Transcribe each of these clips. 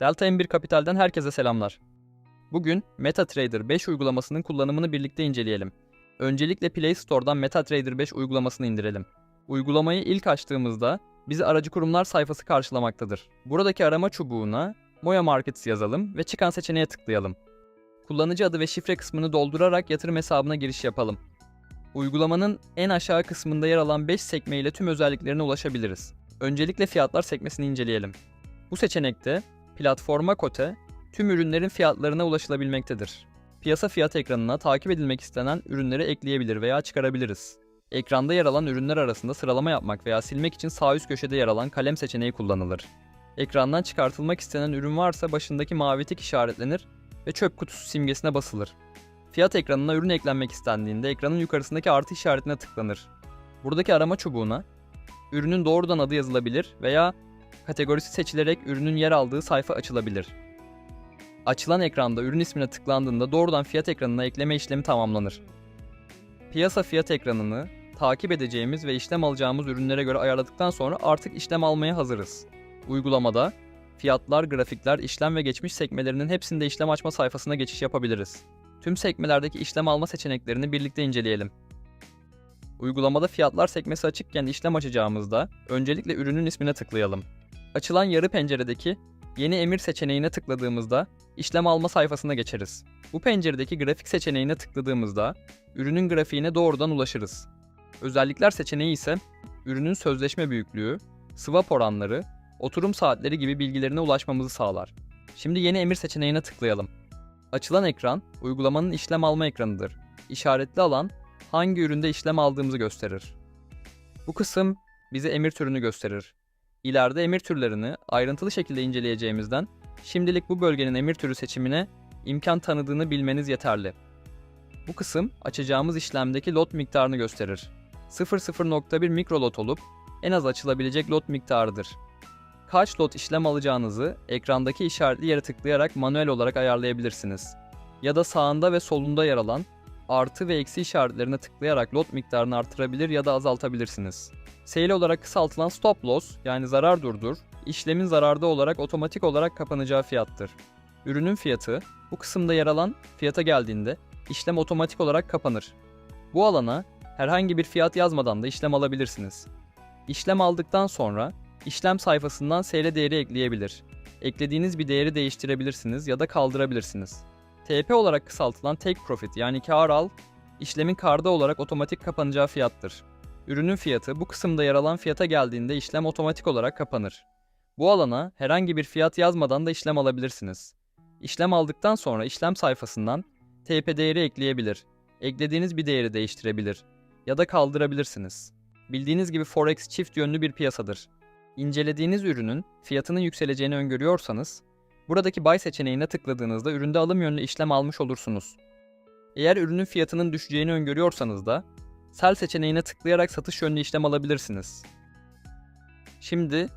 Delta M1 Kapital'den herkese selamlar. Bugün MetaTrader 5 uygulamasının kullanımını birlikte inceleyelim. Öncelikle Play Store'dan MetaTrader 5 uygulamasını indirelim. Uygulamayı ilk açtığımızda bizi aracı kurumlar sayfası karşılamaktadır. Buradaki arama çubuğuna Moya Markets yazalım ve çıkan seçeneğe tıklayalım. Kullanıcı adı ve şifre kısmını doldurarak yatırım hesabına giriş yapalım. Uygulamanın en aşağı kısmında yer alan 5 sekme ile tüm özelliklerine ulaşabiliriz. Öncelikle fiyatlar sekmesini inceleyelim. Bu seçenekte platforma kote tüm ürünlerin fiyatlarına ulaşılabilmektedir. Piyasa fiyat ekranına takip edilmek istenen ürünleri ekleyebilir veya çıkarabiliriz. Ekranda yer alan ürünler arasında sıralama yapmak veya silmek için sağ üst köşede yer alan kalem seçeneği kullanılır. Ekrandan çıkartılmak istenen ürün varsa başındaki mavi tik işaretlenir ve çöp kutusu simgesine basılır. Fiyat ekranına ürün eklenmek istendiğinde ekranın yukarısındaki artı işaretine tıklanır. Buradaki arama çubuğuna ürünün doğrudan adı yazılabilir veya kategorisi seçilerek ürünün yer aldığı sayfa açılabilir. Açılan ekranda ürün ismine tıklandığında doğrudan fiyat ekranına ekleme işlemi tamamlanır. Piyasa fiyat ekranını takip edeceğimiz ve işlem alacağımız ürünlere göre ayarladıktan sonra artık işlem almaya hazırız. Uygulamada fiyatlar, grafikler, işlem ve geçmiş sekmelerinin hepsinde işlem açma sayfasına geçiş yapabiliriz. Tüm sekmelerdeki işlem alma seçeneklerini birlikte inceleyelim. Uygulamada fiyatlar sekmesi açıkken işlem açacağımızda öncelikle ürünün ismine tıklayalım. Açılan yarı penceredeki Yeni emir seçeneğine tıkladığımızda işlem alma sayfasına geçeriz. Bu penceredeki grafik seçeneğine tıkladığımızda ürünün grafiğine doğrudan ulaşırız. Özellikler seçeneği ise ürünün sözleşme büyüklüğü, swap oranları, oturum saatleri gibi bilgilerine ulaşmamızı sağlar. Şimdi yeni emir seçeneğine tıklayalım. Açılan ekran uygulamanın işlem alma ekranıdır. İşaretli alan hangi üründe işlem aldığımızı gösterir. Bu kısım bize emir türünü gösterir. İleride emir türlerini ayrıntılı şekilde inceleyeceğimizden şimdilik bu bölgenin emir türü seçimine imkan tanıdığını bilmeniz yeterli. Bu kısım açacağımız işlemdeki lot miktarını gösterir. 0.0.1 mikrolot olup en az açılabilecek lot miktarıdır. Kaç lot işlem alacağınızı ekrandaki işaretli yere tıklayarak manuel olarak ayarlayabilirsiniz. Ya da sağında ve solunda yer alan artı ve eksi işaretlerine tıklayarak lot miktarını artırabilir ya da azaltabilirsiniz. Sale olarak kısaltılan stop loss yani zarar durdur, işlemin zararda olarak otomatik olarak kapanacağı fiyattır. Ürünün fiyatı bu kısımda yer alan fiyata geldiğinde işlem otomatik olarak kapanır. Bu alana herhangi bir fiyat yazmadan da işlem alabilirsiniz. İşlem aldıktan sonra işlem sayfasından seyre değeri ekleyebilir. Eklediğiniz bir değeri değiştirebilirsiniz ya da kaldırabilirsiniz. TP olarak kısaltılan take profit yani kar al, işlemin karda olarak otomatik kapanacağı fiyattır. Ürünün fiyatı bu kısımda yer alan fiyata geldiğinde işlem otomatik olarak kapanır. Bu alana herhangi bir fiyat yazmadan da işlem alabilirsiniz. İşlem aldıktan sonra işlem sayfasından TP değeri ekleyebilir, eklediğiniz bir değeri değiştirebilir ya da kaldırabilirsiniz. Bildiğiniz gibi Forex çift yönlü bir piyasadır. İncelediğiniz ürünün fiyatının yükseleceğini öngörüyorsanız, buradaki buy seçeneğine tıkladığınızda üründe alım yönlü işlem almış olursunuz. Eğer ürünün fiyatının düşeceğini öngörüyorsanız da Sell seçeneğine tıklayarak satış yönlü işlem alabilirsiniz. Şimdi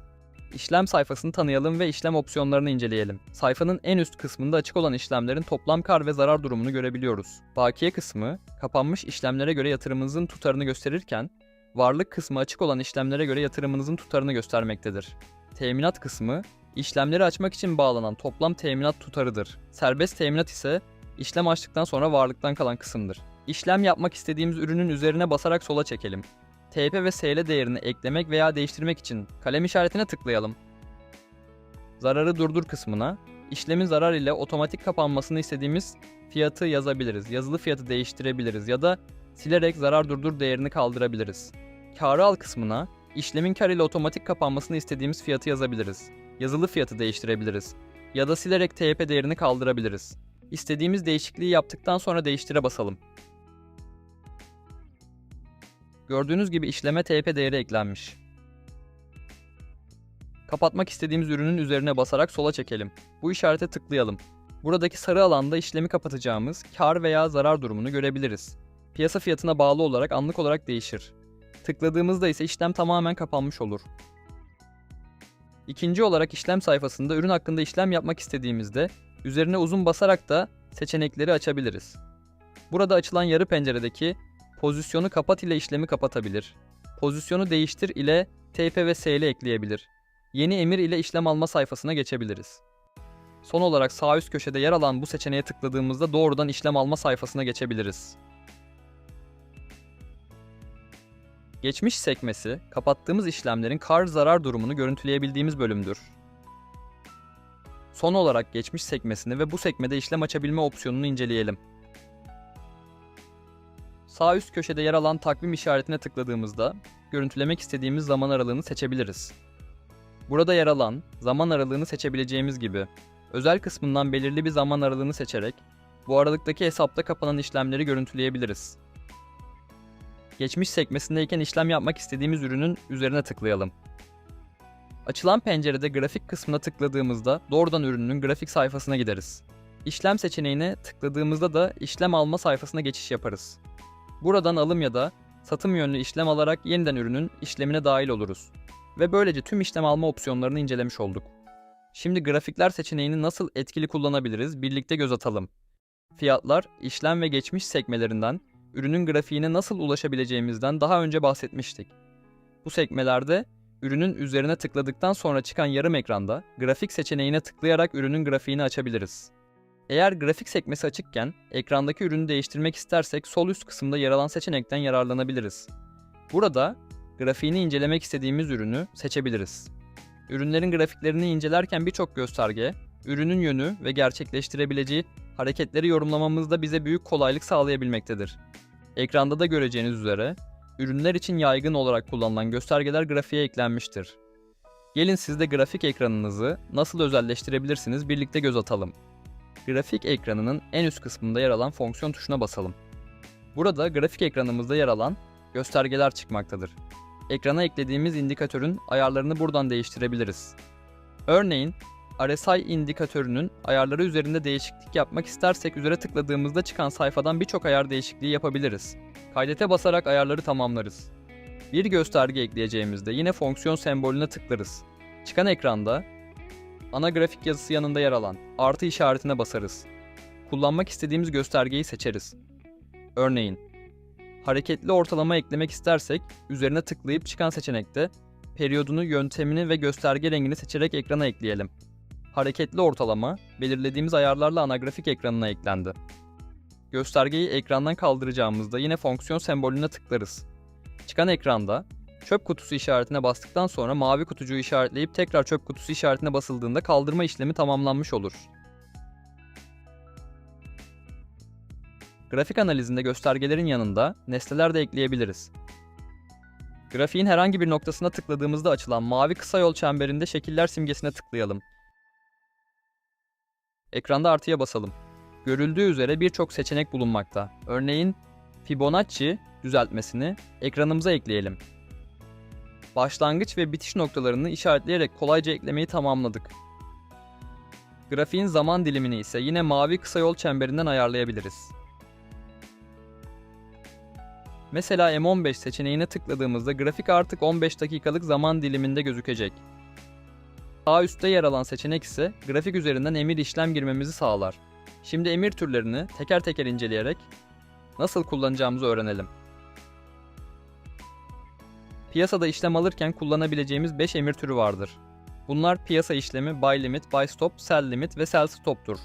işlem sayfasını tanıyalım ve işlem opsiyonlarını inceleyelim. Sayfanın en üst kısmında açık olan işlemlerin toplam kar ve zarar durumunu görebiliyoruz. Bakiye kısmı kapanmış işlemlere göre yatırımınızın tutarını gösterirken varlık kısmı açık olan işlemlere göre yatırımınızın tutarını göstermektedir. Teminat kısmı işlemleri açmak için bağlanan toplam teminat tutarıdır. Serbest teminat ise işlem açtıktan sonra varlıktan kalan kısımdır. İşlem yapmak istediğimiz ürünün üzerine basarak sola çekelim. TP ve SL değerini eklemek veya değiştirmek için kalem işaretine tıklayalım. Zararı durdur kısmına işlemin zarar ile otomatik kapanmasını istediğimiz fiyatı yazabiliriz. Yazılı fiyatı değiştirebiliriz ya da silerek zarar durdur değerini kaldırabiliriz. Karı al kısmına işlemin kar ile otomatik kapanmasını istediğimiz fiyatı yazabiliriz. Yazılı fiyatı değiştirebiliriz ya da silerek TP değerini kaldırabiliriz. İstediğimiz değişikliği yaptıktan sonra değiştire basalım. Gördüğünüz gibi işleme TP değeri eklenmiş. Kapatmak istediğimiz ürünün üzerine basarak sola çekelim. Bu işarete tıklayalım. Buradaki sarı alanda işlemi kapatacağımız kar veya zarar durumunu görebiliriz. Piyasa fiyatına bağlı olarak anlık olarak değişir. Tıkladığımızda ise işlem tamamen kapanmış olur. İkinci olarak işlem sayfasında ürün hakkında işlem yapmak istediğimizde üzerine uzun basarak da seçenekleri açabiliriz. Burada açılan yarı penceredeki Pozisyonu kapat ile işlemi kapatabilir. Pozisyonu değiştir ile TP ve SL ekleyebilir. Yeni emir ile işlem alma sayfasına geçebiliriz. Son olarak sağ üst köşede yer alan bu seçeneğe tıkladığımızda doğrudan işlem alma sayfasına geçebiliriz. Geçmiş sekmesi, kapattığımız işlemlerin kar zarar durumunu görüntüleyebildiğimiz bölümdür. Son olarak geçmiş sekmesini ve bu sekmede işlem açabilme opsiyonunu inceleyelim. Sağ üst köşede yer alan takvim işaretine tıkladığımızda görüntülemek istediğimiz zaman aralığını seçebiliriz. Burada yer alan zaman aralığını seçebileceğimiz gibi özel kısmından belirli bir zaman aralığını seçerek bu aralıktaki hesapta kapanan işlemleri görüntüleyebiliriz. Geçmiş sekmesindeyken işlem yapmak istediğimiz ürünün üzerine tıklayalım. Açılan pencerede grafik kısmına tıkladığımızda doğrudan ürünün grafik sayfasına gideriz. İşlem seçeneğine tıkladığımızda da işlem alma sayfasına geçiş yaparız. Buradan alım ya da satım yönlü işlem alarak yeniden ürünün işlemine dahil oluruz. Ve böylece tüm işlem alma opsiyonlarını incelemiş olduk. Şimdi grafikler seçeneğini nasıl etkili kullanabiliriz birlikte göz atalım. Fiyatlar, işlem ve geçmiş sekmelerinden ürünün grafiğine nasıl ulaşabileceğimizden daha önce bahsetmiştik. Bu sekmelerde ürünün üzerine tıkladıktan sonra çıkan yarım ekranda grafik seçeneğine tıklayarak ürünün grafiğini açabiliriz. Eğer grafik sekmesi açıkken ekrandaki ürünü değiştirmek istersek sol üst kısımda yer alan seçenekten yararlanabiliriz. Burada grafiğini incelemek istediğimiz ürünü seçebiliriz. Ürünlerin grafiklerini incelerken birçok gösterge, ürünün yönü ve gerçekleştirebileceği hareketleri yorumlamamızda bize büyük kolaylık sağlayabilmektedir. Ekranda da göreceğiniz üzere, ürünler için yaygın olarak kullanılan göstergeler grafiğe eklenmiştir. Gelin siz de grafik ekranınızı nasıl özelleştirebilirsiniz birlikte göz atalım. Grafik ekranının en üst kısmında yer alan fonksiyon tuşuna basalım. Burada grafik ekranımızda yer alan göstergeler çıkmaktadır. Ekrana eklediğimiz indikatörün ayarlarını buradan değiştirebiliriz. Örneğin RSI indikatörünün ayarları üzerinde değişiklik yapmak istersek üzere tıkladığımızda çıkan sayfadan birçok ayar değişikliği yapabiliriz. Kaydete basarak ayarları tamamlarız. Bir gösterge ekleyeceğimizde yine fonksiyon sembolüne tıklarız. Çıkan ekranda ana grafik yazısı yanında yer alan artı işaretine basarız. Kullanmak istediğimiz göstergeyi seçeriz. Örneğin hareketli ortalama eklemek istersek üzerine tıklayıp çıkan seçenekte periyodunu, yöntemini ve gösterge rengini seçerek ekrana ekleyelim. Hareketli ortalama belirlediğimiz ayarlarla ana grafik ekranına eklendi. Göstergeyi ekrandan kaldıracağımızda yine fonksiyon sembolüne tıklarız. Çıkan ekranda çöp kutusu işaretine bastıktan sonra mavi kutucuğu işaretleyip tekrar çöp kutusu işaretine basıldığında kaldırma işlemi tamamlanmış olur. Grafik analizinde göstergelerin yanında nesneler de ekleyebiliriz. Grafiğin herhangi bir noktasına tıkladığımızda açılan mavi kısa yol çemberinde şekiller simgesine tıklayalım. Ekranda artıya basalım. Görüldüğü üzere birçok seçenek bulunmakta. Örneğin Fibonacci düzeltmesini ekranımıza ekleyelim. Başlangıç ve bitiş noktalarını işaretleyerek kolayca eklemeyi tamamladık. Grafiğin zaman dilimini ise yine mavi kısa yol çemberinden ayarlayabiliriz. Mesela M15 seçeneğine tıkladığımızda grafik artık 15 dakikalık zaman diliminde gözükecek. Sağ üstte yer alan seçenek ise grafik üzerinden emir işlem girmemizi sağlar. Şimdi emir türlerini teker teker inceleyerek nasıl kullanacağımızı öğrenelim. Piyasada işlem alırken kullanabileceğimiz 5 emir türü vardır. Bunlar piyasa işlemi, buy limit, buy stop, sell limit ve sell stop'tur.